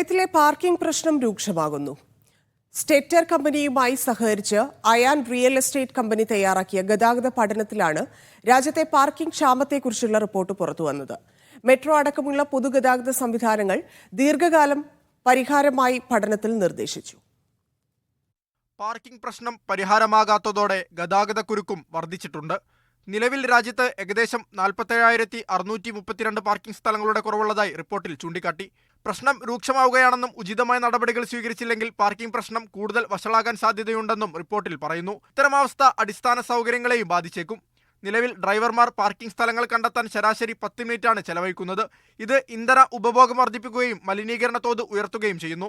കുവൈത്തിലെ parking പ്രശ്നം രൂക്ഷമാകുന്നു. സ്റ്റെറ്റർ കമ്പനിയുമായി സഹകരിച്ച് അയാൻ റിയൽ എസ്റ്റേറ്റ് കമ്പനി തയ്യാറാക്കിയ ഗതാഗത പഠനത്തിലാണ് രാജ്യത്തെ പാർക്കിംഗ് ക്ഷാമത്തെക്കുറിച്ചുള്ള റിപ്പോർട്ട് പുറത്തുവന്നത് മെട്രോ അടക്കമുള്ള പൊതുഗതാഗത സംവിധാനങ്ങൾ ദീർഘകാലം പരിഹാരമായി പഠനത്തിൽ നിർദ്ദേശിച്ചു. പാർക്കിംഗ് പ്രശ്നം പരിഹാരമാകാത്തതോടെ ഗതാഗതക്കുരുക്കും വർദ്ധിച്ചിട്ടുണ്ട്. നിലവിൽ രാജ്യത്ത് ഏകദേശം നാൽപ്പത്തേഴായിരത്തി അറുന്നൂറ്റി മുപ്പത്തിരണ്ട് പാർക്കിംഗ് സ്ഥലങ്ങളുടെ കുറവുള്ളതായി റിപ്പോർട്ടിൽ ചൂണ്ടിക്കാട്ടി. പ്രശ്നം രൂക്ഷമാവുകയാണെന്നും ഉചിതമായ നടപടികൾ സ്വീകരിച്ചില്ലെങ്കിൽ പാർക്കിംഗ് പ്രശ്നം കൂടുതൽ വഷളാകാൻ സാധ്യതയുണ്ടെന്നും റിപ്പോർട്ടിൽ പറയുന്നു. ഇത്തരമാവസ്ഥ അടിസ്ഥാന സൗകര്യങ്ങളെയും ബാധിച്ചേക്കും. നിലവിൽ ഡ്രൈവർമാർ പാർക്കിംഗ് സ്ഥലങ്ങൾ കണ്ടെത്താൻ ശരാശരി പത്ത് മിനിറ്റാണ് ചെലവഴിക്കുന്നത്. ഇത് ഇന്ധന ഉപഭോഗം വർദ്ധിപ്പിക്കുകയും മലിനീകരണ തോത് ഉയർത്തുകയും ചെയ്യുന്നു.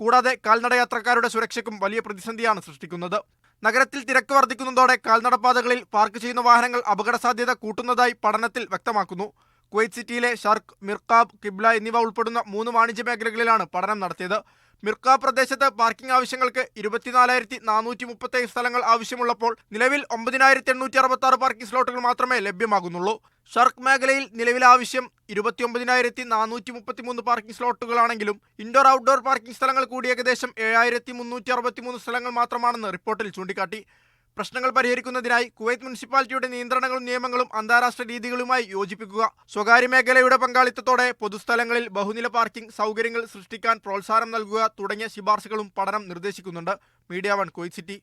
കൂടാതെ കാൽനടയാത്രക്കാരുടെ സുരക്ഷയ്ക്കും വലിയ പ്രതിസന്ധിയാണ് സൃഷ്ടിക്കുന്നത്. നഗരത്തിൽ തിരക്ക് വർദ്ധിക്കുന്നതോടെ കാൽനടപ്പാതകളിൽ പാർക്ക് ചെയ്യുന്ന വാഹനങ്ങൾ അപകട സാധ്യത കൂട്ടുന്നതായി പഠനത്തിൽ വ്യക്തമാക്കുന്നു. കുവൈറ്റ് സിറ്റിയിലെ ഷർക്ക് മിർക്കാബ് കിബ്ല എന്നിവ ഉൾപ്പെടുന്ന മൂന്ന് വാണിജ്യ മേഖലകളിലാണ് പഠനം നടത്തിയത്. മിർക്കാബ് പ്രദേശത്ത് പാർക്കിംഗ് ആവശ്യങ്ങൾക്ക് ഇരുപത്തിനാലായിരത്തി നാനൂറ്റി മുപ്പത്തേഴ് സ്ഥലങ്ങൾ ആവശ്യമുള്ളപ്പോൾ നിലവിൽ ഒമ്പതിനായിരത്തി എണ്ണൂറ്റി അറുപത്തി ആറ് പാർക്കിംഗ് സ്ലോട്ടുകൾ മാത്രമേ ലഭ്യമാകുന്നുള്ളൂ. ഷർക്ക് മേഖലയിൽ നിലവിലെ ആവശ്യം ഇരുപത്തിയൊമ്പതിനായിരത്തി നാനൂറ്റി മുപ്പത്തിമൂന്ന് പാർക്കിംഗ് സ്ലോട്ടുകളാണെങ്കിലും ഇൻഡോർ ഔട്ട്ഡോർ പാർക്കിംഗ് സ്ഥലങ്ങൾ കൂടി ഏകദേശം ഏഴായിരത്തി മുന്നൂറ്റി അറുപത്തിമൂന്ന് സ്ഥലങ്ങൾ മാത്രമാണെന്ന് റിപ്പോർട്ടിൽ ചൂണ്ടിക്കാട്ടി. പ്രശ്നങ്ങൾ പരിഹരിക്കുന്നതിനായി കുവൈത്ത് മുനിസിപ്പാലിറ്റിയുടെ നിയന്ത്രണങ്ങളും നിയമങ്ങളും അന്താരാഷ്ട്ര രീതികളുമായി യോജിപ്പിക്കുക. സ്വകാര്യ മേഖലയുടെ പങ്കാളിത്തത്തോടെ പൊതുസ്ഥലങ്ങളിൽ ബഹുനില പാർക്കിംഗ് സൗകര്യങ്ങൾ സൃഷ്ടിക്കാൻ പ്രോത്സാഹനം നൽകുക തുടങ്ങിയ ശുപാർശകളും പഠനം നിർദ്ദേശിക്കുന്നുണ്ട്. Media One Kuwait City.